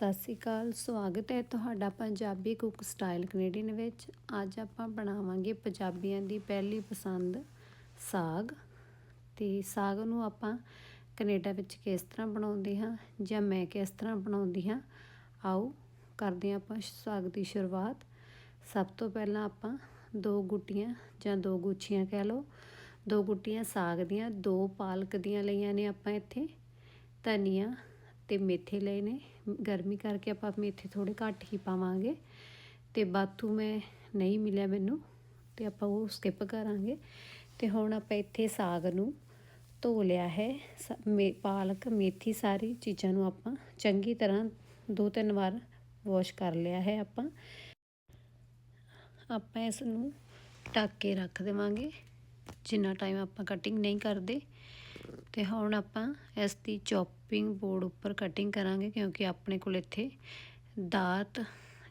ਸਤਿ ਸ੍ਰੀ ਅਕਾਲ, ਸਵਾਗਤ ਹੈ ਤੁਹਾਡਾ ਪੰਜਾਬੀ ਕੁੱਕ ਸਟਾਈਲ ਕੈਨੇਡੀਅਨ ਵਿੱਚ। ਅੱਜ ਆਪਾਂ ਬਣਾਵਾਂਗੇ ਪੰਜਾਬੀਆਂ ਦੀ ਪਹਿਲੀ ਪਸੰਦ ਸਾਗ। ਤੇ ਸਾਗ ਨੂੰ ਆਪਾਂ ਕੈਨੇਡਾ ਵਿੱਚ ਕਿਸ ਤਰ੍ਹਾਂ ਬਣਾਉਂਦੇ ਹਾਂ ਜਾਂ ਮੈਂ ਕਿਸ ਤਰ੍ਹਾਂ ਬਣਾਉਂਦੀ ਹਾਂ, ਆਓ ਕਰਦੇ ਹਾਂ ਆਪਾਂ ਸਾਗ ਦੀ ਸ਼ੁਰੂਆਤ। ਸਭ ਤੋਂ ਪਹਿਲਾਂ ਆਪਾਂ ਦੋ ਗੁੱਟੀਆਂ ਜਾਂ ਦੋ ਗੁੱਛੀਆਂ ਕਹਿ ਲਓ। ਦੋ ਗੁੱਟੀਆਂ ਸਾਗ ਦੀਆਂ, ਦੋ ਪਾਲਕ ਦੀਆਂ ਲਈਆਂ ਨੇ ਆਪਾਂ ਇੱਥੇ। ਧਨੀਆ ਤੇ ਮੇਥੇ ਲਏ ਨੇ। ਗਰਮੀ ਕਰਕੇ ਆਪਾਂ ਮੇਥੇ ਥੋੜੇ ਘੱਟ ਹੀ ਪਾਵਾਂਗੇ। ਤੇ ਬਾਥੂ ਮੈਂ ਨਹੀਂ ਮਿਲਿਆ ਮੈਨੂੰ, ਤੇ ਆਪਾਂ ਉਹ ਸਕਿਪ ਕਰਾਂਗੇ। ਤੇ ਹੁਣ ਆਪਾਂ ਇੱਥੇ ਸਾਗ ਨੂੰ ਧੋ ਲਿਆ ਹੈ। ਪਾਲਕ, ਮੇਥੀ ਸਾਰੀ ਚੀਜ਼ਾਂ ਨੂੰ ਆਪਾਂ ਚੰਗੀ ਤਰ੍ਹਾਂ ਦੋ ਤਿੰਨ ਵਾਰ ਵਾਸ਼ ਕਰ ਲਿਆ ਹੈ ਆਪਾਂ। ਆਪਾਂ ਇਸ ਨੂੰ ਢੱਕ ਕੇ ਰੱਖ ਦੇਵਾਂਗੇ। ਜਿੰਨਾ ਟਾਈਮ ਆਪਾਂ ਕਟਿੰਗ ਨਹੀਂ ਕਰਦੇ। ਤੇ ਹੁਣ ਆਪਾਂ ਇਸ ਦੀ ਚੌਪਿੰਗ ਬੋਰਡ ਉੱਪਰ ਕਟਿੰਗ ਕਰਾਂਗੇ ਕਿਉਂਕਿ ਆਪਣੇ ਕੋਲ ਇੱਥੇ ਦਾਤ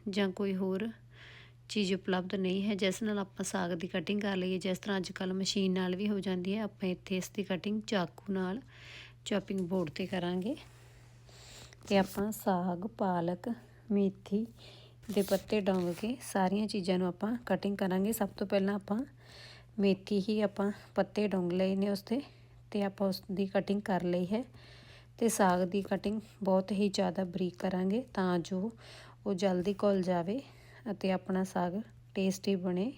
ਜਾਂ ਕੋਈ ਹੋਰ ਚੀਜ਼ ਉਪਲਬਧ ਨਹੀਂ ਹੈ। ਜਿਸ ਨਾਲ ਆਪਾਂ ਸਾਗ ਦੀ ਕਟਿੰਗ ਕਰ ਲਈਏ, ਜਿਸ ਤਰ੍ਹਾਂ ਅੱਜ ਕੱਲ ਮਸ਼ੀਨ ਨਾਲ ਵੀ ਹੋ ਜਾਂਦੀ ਹੈ, ਆਪਾਂ ਇੱਥੇ ਇਸ ਦੀ ਕਟਿੰਗ ਚਾਕੂ ਨਾਲ ਚੌਪਿੰਗ ਬੋਰਡ ਤੇ ਕਰਾਂਗੇ ਤੇ ਆਪਾਂ ਸਾਗ, ਪਾਲਕ, ਮੇਥੀ ਦੇ ਪੱਤੇ ਡੋਂਗ ਕੇ ਸਾਰੀਆਂ ਚੀਜ਼ਾਂ ਨੂੰ ਆਪਾਂ ਕਟਿੰਗ ਕਰਾਂਗੇ। ਸਭ ਤੋਂ ਪਹਿਲਾਂ ਆਪਾਂ ਮੇਥੀ ਹੀ ਆਪਾਂ ਪੱਤੇ ਡੋਂਗ ਲਏ ਨੇ ਉਸ ਤੇ। ਤੇ ਆਪਾਂ ਉਸ ਦੀ ਕਟਿੰਗ ਕਰ ਲਈ ਹੈ ਤੇ ਸਾਗ ਦੀ ਕਟਿੰਗ ਬਹੁਤ ਹੀ ਜ਼ਿਆਦਾ ਬਰੀਕ ਕਰਾਂਗੇ ਤਾਂ ਜੋ ਉਹ ਜਲਦੀ ਘੁਲ ਜਾਵੇ ਅਤੇ ਆਪਣਾ ਸਾਗ ਟੇਸਟੀ ਬਣੇ।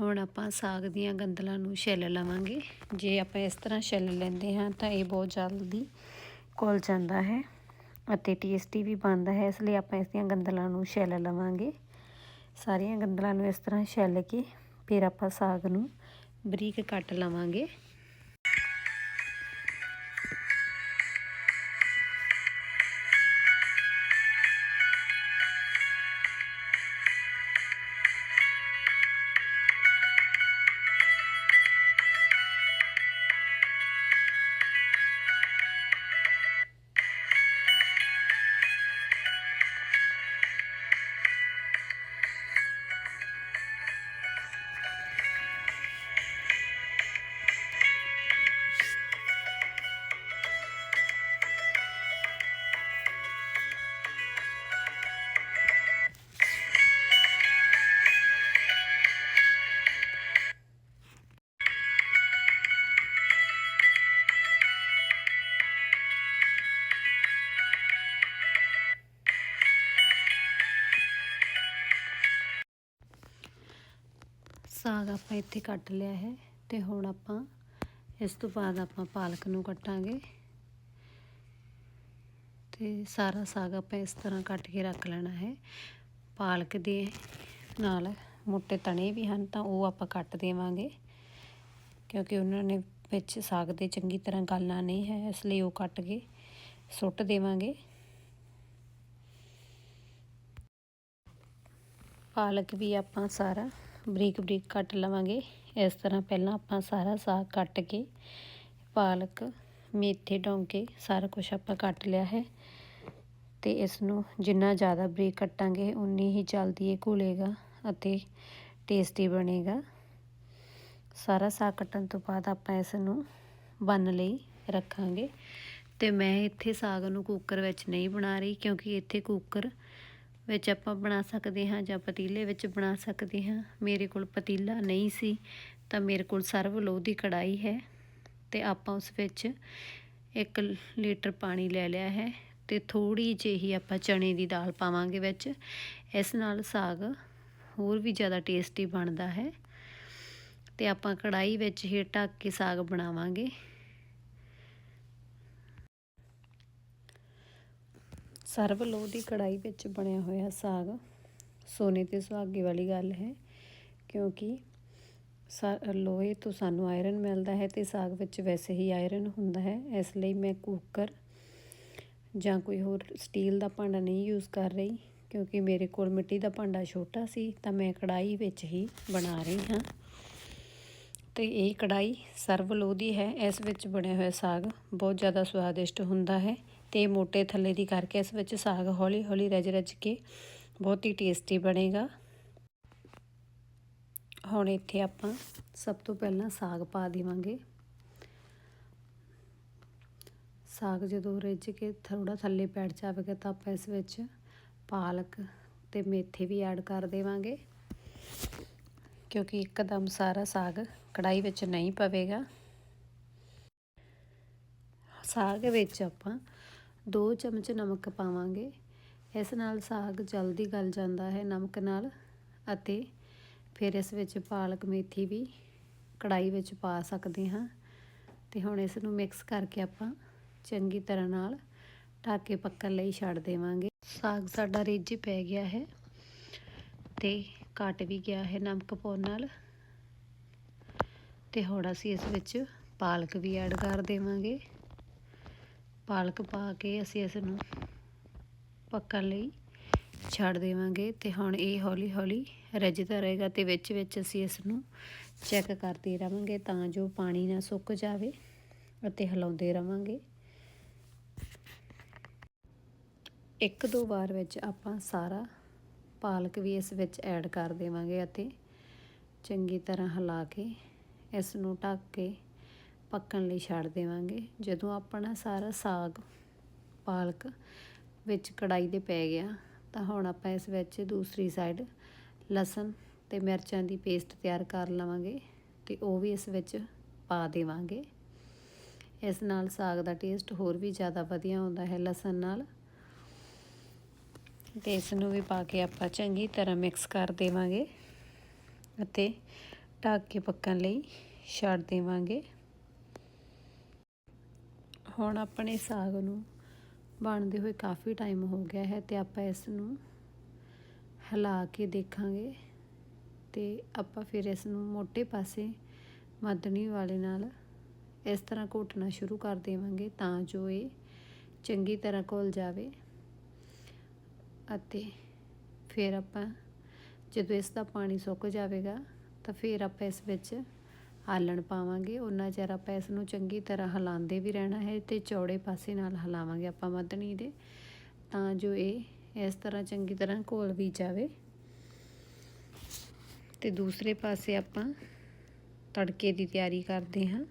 ਹੁਣ ਆਪਾਂ ਸਾਗ ਦੀਆਂ ਗੰਦਲਾਂ ਨੂੰ ਛਿੱਲ ਲਵਾਂਗੇ। ਜੇ ਆਪਾਂ ਇਸ ਤਰ੍ਹਾਂ ਛਿੱਲ ਲੈਂਦੇ ਹਾਂ ਤਾਂ ਇਹ ਬਹੁਤ ਜਲਦੀ ਘੁਲ ਜਾਂਦਾ ਹੈ ਅਤੇ ਟੇਸਟੀ ਵੀ ਬਣਦਾ ਹੈ, ਇਸ ਲਈ ਆਪਾਂ ਇਸ ਦੀਆਂ ਗੰਦਲਾਂ ਨੂੰ ਛਿੱਲ ਲਵਾਂਗੇ। ਸਾਰੀਆਂ ਗੰਦਲਾਂ ਨੂੰ ਇਸ ਤਰ੍ਹਾਂ ਛਿੱਲ ਕੇ ਫਿਰ ਆਪਾਂ ਸਾਗ ਨੂੰ ਬਰੀਕ ਕੱਟ ਲਵਾਂਗੇ। ਸਾਗ ਆਪਾਂ ਇੱਥੇ ਕੱਟ ਲਿਆ ਹੈ ਤੇ ਹੁਣ ਆਪਾਂ ਇਸ ਤੋਂ ਬਾਅਦ ਆਪਾਂ ਪਾਲਕ ਨੂੰ ਕੱਟਾਂਗੇ। ਤੇ ਸਾਰਾ ਸਾਗ ਆਪਾਂ ਇਸ ਤਰ੍ਹਾਂ ਕੱਟ ਕੇ ਰੱਖ ਲੈਣਾ ਹੈ। ਪਾਲਕ ਦੇ ਨਾਲ ਮੋٹے ਤਣੇ ਵੀ ਹਨ ਤਾਂ ਉਹ ਆਪਾਂ ਕੱਟ ਦੇਵਾਂਗੇ। ਕਿਉਂਕਿ ਉਹਨਾਂ ਨੇ ਵਿੱਚ ਸਾਗ ਦੇ ਚੰਗੀ ਤਰ੍ਹਾਂ ਗਲਣਾ ਨਹੀਂ ਹੈ, ਇਸ ਲਈ ਉਹ ਕੱਟ ਕੇ ਸੁੱਟ ਦੇਵਾਂਗੇ। ਪਾਲਕ ਵੀ ਆਪਾਂ ਸਾਰਾ ਬਰੀਕ ਬਰੀਕ ਕੱਟ ਲਵਾਂਗੇ। ਇਸ ਤਰ੍ਹਾਂ ਪਹਿਲਾਂ ਆਪਾਂ ਸਾਰਾ ਸਾਗ ਕੱਟ ਕੇ, ਪਾਲਕ, ਮੇਥੇ ਡੋਂਕੇ ਸਾਰਾ ਕੁਝ ਆਪਾਂ ਕੱਟ ਲਿਆ ਹੈ। ਤੇ ਇਸ ਨੂੰ ਜਿੰਨਾ ਜ਼ਿਆਦਾ ਬਰੀਕ ਕੱਟਾਂਗੇ, ਉਨੀ ਹੀ ਜਲਦੀ ਇਹ ਘੁਲੇਗਾ ਅਤੇ ਟੇਸਟੀ ਬਣੇਗਾ। ਸਾਰਾ ਸਾਗ ਕੱਟਣ ਤੋਂ ਬਾਅਦ ਆਪਾਂ ਇਸ ਨੂੰ ਬੰਨ ਲਈ ਰੱਖਾਂਗੇ। ਤੇ ਮੈਂ ਇੱਥੇ ਸਾਗ ਨੂੰ ਕੁੱਕਰ ਵਿੱਚ ਨਹੀਂ ਬਣਾ ਰਹੀ ਕਿਉਂਕਿ ਇੱਥੇ ਕੁੱਕਰ ਵਿੱਚ ਆਪਾਂ ਬਣਾ ਸਕਦੇ ਹਾਂ ਜਾਂ ਪਤੀਲੇ ਵਿੱਚ ਬਣਾ ਸਕਦੇ ਹਾਂ। ਮੇਰੇ ਕੋਲ ਪਤੀਲਾ ਨਹੀਂ ਸੀ, ਤਾਂ ਮੇਰੇ ਕੋਲ ਸਰਵ ਲੋਹ ਦੀ ਕੜਾਈ ਹੈ ਤੇ ਆਪਾਂ ਉਸ ਵਿੱਚ 1 ਲੀਟਰ ਪਾਣੀ ਲੈ ਲਿਆ ਹੈ ਤੇ ਥੋੜੀ ਜਿਹੀ ਆਪਾਂ ਚਣੇ ਦੀ ਦਾਲ ਪਾਵਾਂਗੇ ਵਿੱਚ। ਇਸ ਨਾਲ ਸਾਗ ਹੋਰ ਵੀ ਜ਼ਿਆਦਾ ਟੇਸਟੀ ਬਣਦਾ ਹੈ ਤੇ ਆਪਾਂ ਕੜਾਈ ਵਿੱਚ ਹੀ ਢੱਕ ਕੇ ਸਾਗ ਬਣਾਵਾਂਗੇ। ਸਰਵ ਲੋਹ ਦੀ ਕੜਾਈ ਵਿੱਚ ਬਣਿਆ ਹੋਇਆ ਸਾਗ ਸੋਨੇ ਤੇ ਸੁਹਾਗੇ ਵਾਲੀ ਗੱਲ ਹੈ, ਕਿਉਂਕਿ ਲੋਹੇ ਤੋਂ ਸਾਨੂੰ ਆਇਰਨ ਮਿਲਦਾ ਹੈ ਤੇ ਸਾਗ ਵਿੱਚ ਵੈਸੇ ਹੀ ਆਇਰਨ ਹੁੰਦਾ ਹੈ, ਇਸ ਲਈ ਮੈਂ ਕੁੱਕਰ ਜਾਂ ਕੋਈ ਹੋਰ ਸਟੀਲ ਦਾ ਭਾਂਡਾ ਨਹੀਂ ਯੂਜ਼ ਕਰ ਰਹੀ, ਕਿਉਂਕਿ ਮੇਰੇ ਕੋਲ ਮਿੱਟੀ ਦਾ ਭਾਂਡਾ ਛੋਟਾ ਸੀ, ਤਾਂ ਮੈਂ ਕੜਾਈ ਵਿੱਚ ਹੀ ਬਣਾ ਰਹੀ ਹਾਂ। ਤੇ ਇਹ ਕੜਾਈ ਸਰਵ ਲੋਹ ਦੀ ਹੈ, ਇਸ ਵਿੱਚ ਬਣਿਆ ਹੋਇਆ ਸਾਗ ਬਹੁਤ ਜ਼ਿਆਦਾ ਸਵਾਦਿਸ਼ਟ ਹੁੰਦਾ ਹੈ ਤੇ ਮੋਟੇ ਥੱਲੇ ਦੀ ਕਰਕੇ ਇਸ ਵਿੱਚ ਸਾਗ ਹੌਲੀ ਹੌਲੀ ਰਜ ਰਜ ਕੇ ਬਹੁਤ ਹੀ ਟੇਸਟੀ ਬਣੇਗਾ। ਹੁਣ ਇੱਥੇ ਆਪਾਂ ਸਭ ਤੋਂ ਪਹਿਲਾਂ ਸਾਗ ਪਾ ਦੇਵਾਂਗੇ। ਸਾਗ ਜਦੋਂ ਰਿੱਝ ਕੇ ਥੋੜਾ ਥੱਲੇ ਬੈਠ ਜਾਵੇਗਾ ਤਾਂ ਆਪਾਂ ਇਸ ਵਿੱਚ ਪਾਲਕ ਤੇ ਮੇਥੇ ਵੀ ਐਡ ਕਰ ਦੇਵਾਂਗੇ। ਕਿਉਂਕਿ ਇੱਕਦਮ ਸਾਰਾ ਸਾਗ ਕੜਾਈ ਵਿੱਚ ਨਹੀਂ ਪਵੇਗਾ। ਸਾਗ ਵਿੱਚ ਆਪਾਂ 2 ਚਮਚ ਨਮਕ ਪਾਵਾਂਗੇ। ਇਸ ਨਾਲ ਸਾਗ ਜਲਦੀ ਗਲ ਜਾਂਦਾ ਹੈ ਨਮਕ ਨਾਲ ਅਤੇ ਫਿਰ ਇਸ ਵਿੱਚ ਪਾਲਕ ਮੇਥੀ ਵੀ ਕੜਾਈ ਵਿੱਚ ਪਾ ਸਕਦੇ ਹਾਂ। ਤੇ ਹੁਣ ਇਸ ਨੂੰ ਮਿਕਸ ਕਰਕੇ ਆਪਾਂ ਚੰਗੀ ਤਰ੍ਹਾਂ ਨਾਲ ਢਾਕੇ ਪੱਕਣ ਲਈ ਛੱਡ ਦੇਵਾਂਗੇ। ਸਾਗ ਸਾਡਾ ਰਿੱਝ ਪੈ ਗਿਆ ਹੈ ਤੇ ਘਟ ਵੀ ਗਿਆ ਹੈ ਨਮਕ ਪਾਉਣ ਨਾਲ। ਤੇ ਹੁਣ ਅਸੀਂ ਇਸ ਵਿੱਚ ਪਾਲਕ ਵੀ ਐਡ ਕਰ ਦੇਵਾਂਗੇ। ਪਾਲਕ ਪਾ ਕੇ ਅਸੀਂ ਇਸ ਨੂੰ ਪੱਕਣ ਲਈ ਛੱਡ ਦੇਵਾਂਗੇ ਤੇ ਹੁਣ ਇਹ ਹੌਲੀ ਹੌਲੀ ਰਜਦਾ ਰਹੇਗਾ ਤੇ ਵਿੱਚ ਵਿੱਚ ਅਸੀਂ ਇਸ ਨੂੰ ਚੈੱਕ ਕਰਦੇ ਰਵਾਂਗੇ ਤਾਂ ਜੋ ਪਾਣੀ ਨਾ ਸੁੱਕ ਜਾਵੇ ਅਤੇ ਹਿਲਾਉਂਦੇ ਰਵਾਂਗੇ। ਇੱਕ ਦੋ ਵਾਰ ਵਿੱਚ ਆਪਾਂ ਸਾਰਾ ਪਾਲਕ ਵੀ ਇਸ ਵਿੱਚ ਐਡ ਕਰ ਦੇਵਾਂਗੇ ਅਤੇ ਚੰਗੀ ਤਰ੍ਹਾਂ ਹਿਲਾ ਕੇ ਇਸ ਨੂੰ ਢੱਕ ਕੇ ਪੱਕਣ ਲਈ ਛੱਡ ਦੇਵਾਂਗੇ। ਜਦੋਂ ਆਪਣਾ ਸਾਰਾ ਸਾਗ ਪਾਲਕ ਵਿੱਚ ਕੜਾਈ ਦੇ ਪੈ ਗਿਆ, ਤਾਂ ਹੁਣ ਆਪਾਂ ਇਸ ਵਿੱਚ ਦੂਸਰੀ ਸਾਈਡ ਲਸਣ ਤੇ ਮਿਰਚਾਂ ਦੀ ਪੇਸਟ ਤਿਆਰ ਕਰ ਲਵਾਂਗੇ ਤੇ ਉਹ ਵੀ ਇਸ ਵਿੱਚ ਪਾ ਦੇਵਾਂਗੇ। ਇਸ ਨਾਲ ਸਾਗ ਦਾ ਟੇਸਟ ਹੋਰ ਵੀ ਜ਼ਿਆਦਾ ਵਧੀਆ ਆਉਂਦਾ ਹੈ ਲਸਣ ਨਾਲ। ਤੇ ਇਸ ਨੂੰ ਵੀ ਪਾ ਕੇ ਆਪਾਂ ਚੰਗੀ ਤਰ੍ਹਾਂ ਮਿਕਸ ਕਰ ਦੇਵਾਂਗੇ ਅਤੇ ਢੱਕ ਕੇ ਪੱਕਣ ਲਈ ਛੱਡ ਦੇਵਾਂਗੇ। ਹੁਣ ਆਪਣੇ ਸਾਗ ਨੂੰ ਬਣਦੇ ਹੋਏ ਕਾਫੀ ਟਾਈਮ ਹੋ ਗਿਆ ਹੈ ਤੇ ਆਪਾਂ ਇਸ ਨੂੰ ਹਿਲਾ ਕੇ ਦੇਖਾਂਗੇ ਤੇ ਆਪਾਂ ਫਿਰ ਇਸ ਨੂੰ ਮੋٹے ਪਾਸੇ ਮੱਧਣੀ ਵਾਲੇ ਨਾਲ ਇਸ ਤਰ੍ਹਾਂ ਘੋਟਣਾ ਸ਼ੁਰੂ ਕਰ ਦੇਵਾਂਗੇ ਤਾਂ ਜੋ ਇਹ ਚੰਗੀ ਤਰ੍ਹਾਂ ਘੁਲ ਜਾਵੇ ਅਤੇ ਫਿਰ ਆਪਾਂ ਜਦੋਂ ਇਸ ਦਾ ਪਾਣੀ ਸੁੱਕ ਜਾਵੇਗਾ ਤਾਂ ਫਿਰ ਆਪਾਂ ਇਸ ਵਿੱਚ ਆਲਣ ਪਾਵਾਂਗੇ। ਉਹਨਾਂ ਚਿਰ ਆਪਾਂ ਇਸ ਨੂੰ ਚੰਗੀ ਤਰ੍ਹਾਂ ਹਿਲਾਉਂਦੇ ਵੀ ਰਹਿਣਾ ਹੈ ਤੇ ਚੌੜੇ ਪਾਸੇ ਨਾਲ ਹਿਲਾਵਾਂਗੇ ਆਪਾਂ ਮੱਧਣੀ ਦੇ, ਤਾਂ ਜੋ ਇਹ ਇਸ ਤਰ੍ਹਾਂ ਚੰਗੀ ਤਰ੍ਹਾਂ ਘੋਲ ਵੀ ਜਾਵੇ। ਤੇ ਦੂਸਰੇ ਪਾਸੇ ਆਪਾਂ ਤੜਕੇ ਦੀ ਤਿਆਰੀ ਕਰਦੇ ਹਾਂ।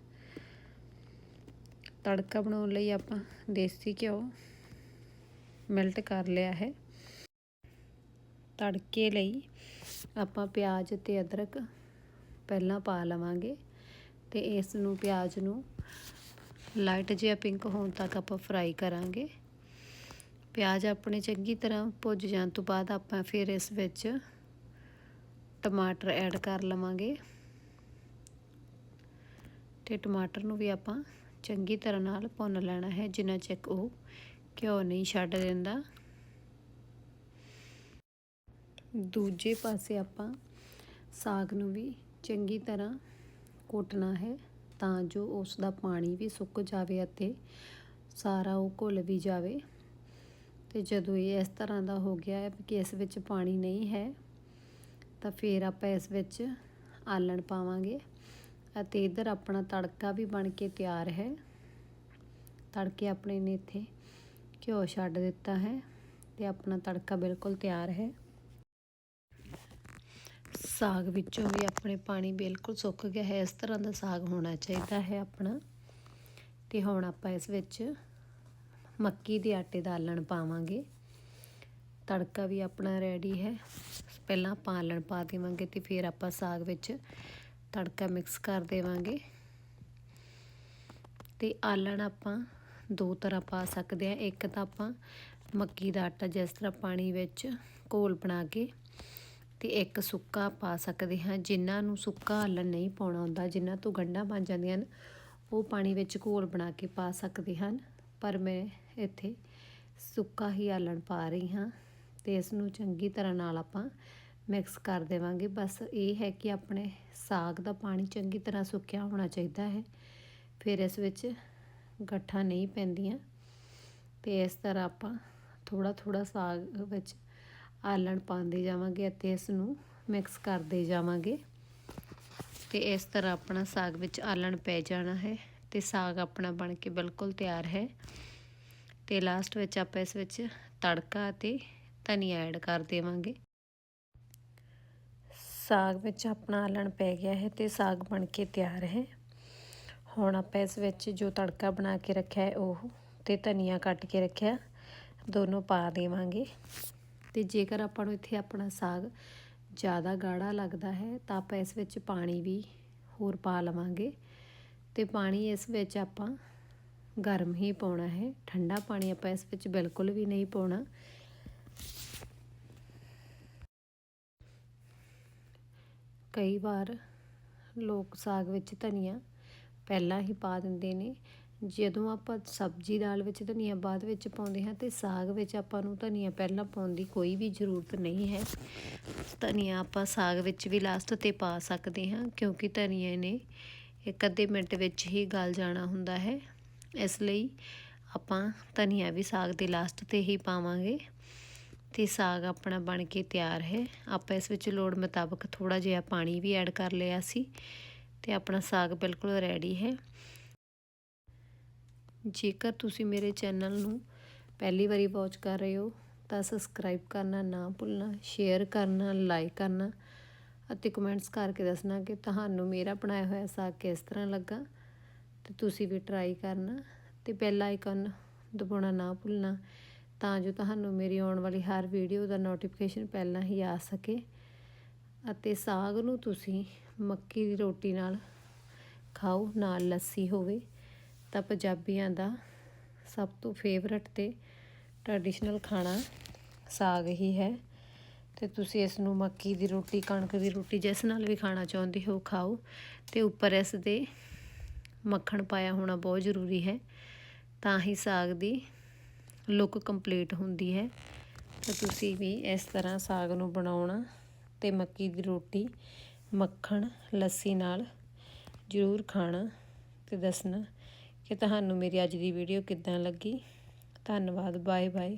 ਤੜਕਾ ਬਣਾਉਣ ਲਈ ਆਪਾਂ ਦੇਸੀ ਘਿਓ ਮੈਲਟ ਕਰ ਲਿਆ ਹੈ। ਤੜਕੇ ਲਈ ਆਪਾਂ ਪਿਆਜ਼ ਤੇ ਅਦਰਕ ਪਹਿਲਾਂ ਪਾ ਲਵਾਂਗੇ। ਤੇ ਇਸ ਨੂੰ ਪਿਆਜ਼ ਨੂੰ ਲਾਈਟ ਜਿਹਾ ਪਿੰਕ ਹੋਣ ਤੱਕ ਆਪਾਂ ਫਰਾਈ ਕਰਾਂਗੇ। ਪਿਆਜ਼ ਆਪਣੇ ਚੰਗੀ ਤਰ੍ਹਾਂ ਭੁੱਜ ਜਾਣ ਤੋਂ ਬਾਅਦ ਆਪਾਂ ਫਿਰ ਇਸ ਵਿੱਚ ਟਮਾਟਰ ਐਡ ਕਰ ਲਵਾਂਗੇ। ਤੇ ਟਮਾਟਰ ਨੂੰ ਵੀ ਆਪਾਂ ਚੰਗੀ ਤਰ੍ਹਾਂ ਨਾਲ ਭੁੰਨ ਲੈਣਾ ਹੈ, ਜਿੰਨਾ ਚਿਰ ਉਹ ਘਿਓ ਨਹੀਂ ਛੱਡ ਦਿੰਦਾ। ਦੂਜੇ ਪਾਸੇ ਆਪਾਂ ਸਾਗ ਨੂੰ ਵੀ ਚੰਗੀ ਤਰ੍ਹਾਂ ਕੁੱਟਣਾ ਹੈ ਤਾਂ ਜੋ ਉਸ ਦਾ ਪਾਣੀ ਵੀ ਸੁੱਕ ਜਾਵੇ ਅਤੇ ਸਾਰਾ ਉਹ ਘੁਲ ਵੀ ਜਾਵੇ। ਤੇ ਜਦੋਂ ਇਹ ਇਸ ਤਰ੍ਹਾਂ ਦਾ ਹੋ ਗਿਆ ਹੈ ਕਿ ਇਸ ਵਿੱਚ ਪਾਣੀ ਨਹੀਂ ਹੈ, ਤਾਂ ਫਿਰ ਆਪਾਂ ਇਸ ਵਿੱਚ ਆਲਣ ਪਾਵਾਂਗੇ ਅਤੇ ਇਧਰ ਆਪਣਾ ਤੜਕਾ ਵੀ ਬਣ ਕੇ ਤਿਆਰ ਹੈ। ਤੜਕੇ ਆਪਣੇ ਨੇ ਇੱਥੇ ਘਿਓ ਛੱਡ ਦਿੱਤਾ ਹੈ ਤੇ ਆਪਣਾ ਤੜਕਾ ਬਿਲਕੁਲ ਤਿਆਰ ਹੈ। ਸਾਗ ਵਿੱਚੋਂ ਵੀ ਆਪਣੇ ਪਾਣੀ ਬਿਲਕੁਲ ਸੁੱਕ ਗਿਆ ਹੈ, ਇਸ ਤਰ੍ਹਾਂ ਦਾ ਸਾਗ ਹੋਣਾ ਚਾਹੀਦਾ ਹੈ ਆਪਣਾ। ਤੇ ਹੁਣ ਆਪਾਂ ਇਸ ਵਿੱਚ ਮੱਕੀ ਦੇ ਆਟੇ ਦਾ ਆਲਣ ਪਾਵਾਂਗੇ। ਤੜਕਾ ਵੀ ਆਪਣਾ ਰੈਡੀ ਹੈ। ਪਹਿਲਾਂ ਆਪਾਂ ਆਲਣ ਪਾ ਦੇਵਾਂਗੇ ਤੇ ਫਿਰ ਆਪਾਂ ਸਾਗ ਵਿੱਚ ਤੜਕਾ ਮਿਕਸ ਕਰ ਦੇਵਾਂਗੇ। ਤੇ ਆਲਣ ਆਪਾਂ ਦੋ ਤਰ੍ਹਾਂ ਪਾ ਸਕਦੇ ਆ ਇੱਕ ਤਾਂ ਆਪਾਂ ਮੱਕੀ ਦਾ ਆਟਾ ਜਿਸ ਤਰ੍ਹਾਂ ਪਾਣੀ ਵਿੱਚ ਘੋਲ ਬਣਾ ਕੇ ਤੇ ਇੱਕ ਸੁੱਕਾ ਪਾ ਸਕਦੇ ਹਾਂ। ਜਿਨ੍ਹਾਂ ਨੂੰ ਸੁੱਕਾ ਆਲਣ ਨਹੀਂ ਪਾਉਣਾ ਹੁੰਦਾ, ਜਿਨ੍ਹਾਂ ਤੋਂ ਗੰਢਾਂ ਬਣ ਜਾਂਦੀਆਂ ਹਨ, ਉਹ ਪਾਣੀ ਵਿੱਚ ਘੋਲ ਬਣਾ ਕੇ ਪਾ ਸਕਦੇ ਹਨ। ਪਰ ਮੈਂ ਇੱਥੇ ਸੁੱਕਾ ਹੀ ਆਲਣ ਪਾ ਰਹੀ ਹਾਂ ਤੇ ਇਸ ਨੂੰ ਚੰਗੀ ਤਰ੍ਹਾਂ ਨਾਲ ਆਪਾਂ ਮਿਕਸ ਕਰ ਦੇਵਾਂਗੇ। ਬਸ ਇਹ ਹੈ ਕਿ ਆਪਣੇ ਸਾਗ ਦਾ ਪਾਣੀ ਚੰਗੀ ਤਰ੍ਹਾਂ ਸੁੱਕਿਆ ਹੋਣਾ ਚਾਹੀਦਾ ਹੈ। ਫਿਰ ਇਸ ਵਿੱਚ ਗੱਠਾਂ ਨਹੀਂ ਪੈਂਦੀਆਂ ਤੇ ਇਸ ਤਰ੍ਹਾਂ ਆਪਾਂ ਥੋੜਾ ਥੋੜਾ ਸਾਗ ਵਿੱਚ ਆਲਣ ਪਾਉਂਦੇ ਜਾਵਾਂਗੇ ਅਤੇ ਇਸ ਨੂੰ ਮਿਕਸ ਕਰਦੇ ਜਾਵਾਂਗੇ। ਤੇ ਇਸ ਤਰ੍ਹਾਂ ਆਪਣਾ ਸਾਗ ਵਿੱਚ ਆਲਣ ਪੈ ਜਾਣਾ ਹੈ ਤੇ ਸਾਗ ਆਪਣਾ ਬਣ ਕੇ ਬਿਲਕੁਲ ਤਿਆਰ ਹੈ। ਤੇ ਲਾਸਟ ਵਿੱਚ ਆਪਾਂ ਇਸ ਵਿੱਚ ਤੜਕਾ ਅਤੇ ਧਨੀਆ ਐਡ ਕਰ ਦੇਵਾਂਗੇ। ਸਾਗ ਵਿੱਚ ਆਪਣਾ ਆਲਣ ਪੈ ਗਿਆ ਹੈ ਤੇ ਸਾਗ ਬਣ ਕੇ ਤਿਆਰ ਹੈ। ਹੁਣ ਆਪਾਂ ਇਸ ਵਿੱਚ ਜੋ ਤੜਕਾ ਬਣਾ ਕੇ ਰੱਖਿਆ ਹੈ ਉਹ ਤੇ ਧਨੀਆ ਕੱਟ ਕੇ ਰੱਖਿਆ। ਦੋਨੋਂ ਪਾ ਦੇਵਾਂਗੇ। ਤੇ ਜੇਕਰ ਆਪਾਂ ਨੂੰ ਇੱਥੇ ਆਪਣਾ ਸਾਗ ਜ਼ਿਆਦਾ ਗਾੜਾ ਲੱਗਦਾ ਹੈ, ਤਾਂ ਆਪਾਂ ਇਸ ਵਿੱਚ ਪਾਣੀ ਵੀ ਹੋਰ ਪਾ ਲਵਾਂਗੇ। ਤੇ ਪਾਣੀ ਇਸ ਵਿੱਚ ਆਪਾਂ ਗਰਮ ਹੀ ਪਾਉਣਾ ਹੈ। ਠੰਡਾ ਪਾਣੀ ਆਪਾਂ ਇਸ ਵਿੱਚ ਬਿਲਕੁਲ ਵੀ ਨਹੀਂ ਪਾਉਣਾ। ਕਈ ਵਾਰ ਲੋਕ ਸਾਗ ਵਿੱਚ ਧਨੀਆ ਪਹਿਲਾਂ ਹੀ ਪਾ ਦਿੰਦੇ ਨੇ। ਜਦੋਂ ਆਪਾਂ ਸਬਜ਼ੀ ਦਾਲ ਵਿੱਚ ਧਨੀਆ ਬਾਅਦ ਵਿੱਚ ਪਾਉਂਦੇ ਹਾਂ ਤੇ ਸਾਗ ਵਿੱਚ ਆਪਾਂ ਨੂੰ ਧਨੀਆ ਪਹਿਲਾਂ ਪਾਉਣ ਦੀ ਕੋਈ ਵੀ ਜ਼ਰੂਰਤ ਨਹੀਂ ਹੈ। ਧਨੀਆ ਆਪਾਂ ਸਾਗ ਵਿੱਚ ਵੀ ਲਾਸਟ ਤੇ ਪਾ ਸਕਦੇ ਹਾਂ ਕਿਉਂਕਿ ਧਨੀਏ ਨੇ ਇੱਕ ਅੱਧੇ ਮਿੰਟ ਵਿੱਚ ਹੀ ਗਲ ਜਾਣਾ ਹੁੰਦਾ ਹੈ। ਇਸ ਲਈ ਆਪਾਂ ਧਨੀਆ ਵੀ ਸਾਗ ਦੇ ਲਾਸਟ ਤੇ ਹੀ ਪਾਵਾਂਗੇ ਤੇ ਸਾਗ ਆਪਣਾ ਬਣ ਕੇ ਤਿਆਰ ਹੈ। ਆਪਾਂ ਇਸ ਵਿੱਚ ਲੋੜ ਮੁਤਾਬਕ ਥੋੜਾ ਜਿਹਾ ਪਾਣੀ ਵੀ ਐਡ ਕਰ ਲਿਆ ਸੀ ਤੇ ਆਪਣਾ ਸਾਗ ਬਿਲਕੁਲ ਰੈਡੀ ਹੈ। ਜੇਕਰ ਤੁਸੀਂ ਮੇਰੇ ਚੈਨਲ ਨੂੰ ਪਹਿਲੀ ਵਾਰੀ ਵਾਚ ਕਰ ਰਹੇ ਹੋ, ਤਾਂ ਸਬਸਕ੍ਰਾਈਬ ਕਰਨਾ ਨਾ ਭੁੱਲਣਾ ਸ਼ੇਅਰ ਕਰਨਾ ਲਾਈਕ ਕਰਨਾ ਅਤੇ ਕਮੈਂਟਸ ਕਰਕੇ ਦੱਸਣਾ ਕਿ ਤੁਹਾਨੂੰ ਮੇਰਾ ਬਣਾਇਆ ਹੋਇਆ ਸਾਗ ਕਿਸ ਤਰ੍ਹਾਂ ਲੱਗਾ ਤੇ ਤੁਸੀਂ ਵੀ ਟਰਾਈ ਕਰਨਾ ਤੇ ਬੈਲ ਆਈਕਨ ਦਬਾਉਣਾ ਨਾ ਭੁੱਲਣਾ ਤਾਂ ਜੋ ਤੁਹਾਨੂੰ ਮੇਰੀ ਆਉਣ ਵਾਲੀ ਹਰ ਵੀਡੀਓ ਦਾ ਨੋਟੀਫਿਕੇਸ਼ਨ ਪਹਿਲਾਂ ਹੀ ਆ ਸਕੇ ਅਤੇ ਸਾਗ ਨੂੰ ਤੁਸੀਂ ਮੱਕੀ ਦੀ ਰੋਟੀ ਨਾਲ ਖਾਓ, ਨਾਲ ਲੱਸੀ ਹੋਵੇ ਤਾਂ ਪੰਜਾਬੀਆਂ ਦਾ ਸਭ ਤੋਂ ਫੇਵਰਟ ਤੇ ਟ੍ਰੈਡੀਸ਼ਨਲ ਖਾਣਾ ਸਾਗ ਹੀ ਹੈ। ਤੇ ਤੁਸੀਂ ਇਸ ਨੂੰ ਮੱਕੀ ਦੀ ਰੋਟੀ, ਕਣਕ ਦੀ ਰੋਟੀ ਜਿਸ ਨਾਲ ਵੀ ਖਾਣਾ ਚਾਹੁੰਦੇ ਹੋ, ਖਾਓ। ਤੇ ਉੱਪਰ ਇਸ ਦੇ ਮੱਖਣ ਪਾਇਆ ਹੋਣਾ ਬਹੁਤ ਜ਼ਰੂਰੀ ਹੈ। ਤਾਂ ਹੀ ਸਾਗ ਦੀ ਲੁੱਕ ਕੰਪਲੀਟ ਹੁੰਦੀ ਹੈ। ਤਾਂ ਤੁਸੀਂ ਵੀ ਇਸ ਤਰ੍ਹਾਂ ਸਾਗ ਨੂੰ ਬਣਾਉਣਾ ਤੇ ਮੱਕੀ ਦੀ ਰੋਟੀ, ਮੱਖਣ, ਲੱਸੀ ਨਾਲ ਜ਼ਰੂਰ ਖਾਣਾ ਤੇ ਦੱਸਣਾ ਕਿ ਤੁਹਾਨੂੰ ਮੇਰੀ ਅੱਜ ਦੀ ਵੀਡੀਓ ਕਿੱਦਾਂ ਲੱਗੀ। ਧੰਨਵਾਦ ਬਾਏ ਬਾਏ